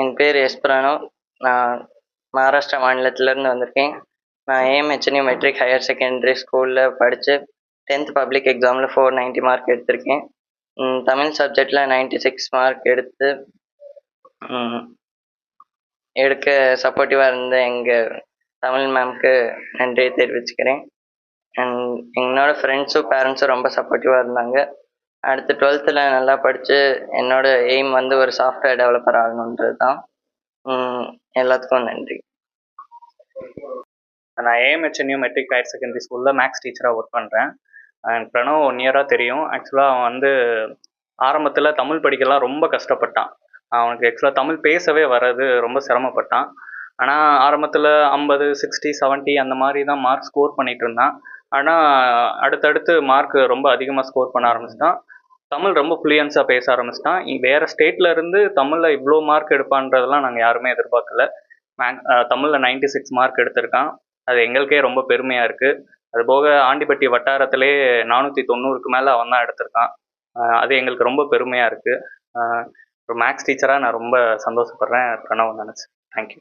என் பேர் எஸ் நான் மகாராஷ்டிரா மாநிலத்திலேருந்து வந்திருக்கேன். நான் ஏஎம்ஹெச்என்யூ மெட்ரிக் ஹையர் செகண்டரி ஸ்கூலில் படித்து டென்த் பப்ளிக் எக்ஸாமில் ஃபோர் நைன்ட்டி மார்க் எடுத்திருக்கேன். தமிழ் சப்ஜெக்டில் 96 சிக்ஸ் மார்க் எடுத்து எடுக்க சப்போர்ட்டிவாக இருந்த எங்கள் தமிழ் மேம்க்கு நன்றியை தெரிவிச்சுக்கிறேன். அண்ட் என்னோடய ஃப்ரெண்ட்ஸும் பேரண்ட்ஸும் ரொம்ப சப்போர்ட்டிவாக இருந்தாங்க. அடுத்து டுவெல்த்தில் நல்லா படித்து என்னோட எய்ம் வந்து ஒரு சாஃப்ட்வேர் டெவலப்பர் ஆகணுன்றது தான் எல்லாத்துக்கும் நன்றி. நான் ஏஎம்ஹெச்என்யூ மெட்ரிக் ஹையர் செகண்டரி ஸ்கூலில் மேக்ஸ் டீச்சராக ஒர்க் பண்ணுறேன் எனக்கு பிரணவ் ஒன் இயராக தெரியும். ஆக்சுவலாக அவன் வந்து ஆரம்பத்தில் தமிழ் படிக்கலாம் ரொம்ப கஷ்டப்பட்டான். அவனுக்கு ஆக்சுவலாக தமிழ் பேசவே வராது ரொம்ப சிரமப்பட்டான். ஆனால் ஆரம்பத்தில் ஐம்பது சிக்ஸ்டி 70 அந்த மாதிரி தான் மார்க் ஸ்கோர் பண்ணிகிட்டு இருந்தான். ஆனால் அடுத்தடுத்து மார்க் ரொம்ப அதிகமாக ஸ்கோர் பண்ண ஆரம்பிச்சிட்டான். தமிழ் ரொம்ப ஃப்ளூயன்ஸாக பேச ஆரம்பிச்சிட்டான். வேறு ஸ்டேட்லேருந்து இருந்து தமிழில் இவ்வளோ மார்க் எடுப்பான்றதெல்லாம் நாங்கள் யாருமே எதிர்பார்க்கல. மேக் தமிழில் 96 சிக்ஸ் மார்க் எடுத்திருக்கான். அது எங்களுக்கே ரொம்ப பெருமையாக இருக்குது அது போக ஆண்டிப்பட்டி வட்டாரத்திலே நானூற்றி தொண்ணூறுக்கு மேலே அவன் தான் எடுத்திருக்கான். அது எங்களுக்கு ரொம்ப பெருமையாக இருக்குது ஒரு மேக்ஸ் டீச்சராக நான் ரொம்ப சந்தோஷப்படுறேன் பிரணவ் நினச்சி. தேங்க்யூ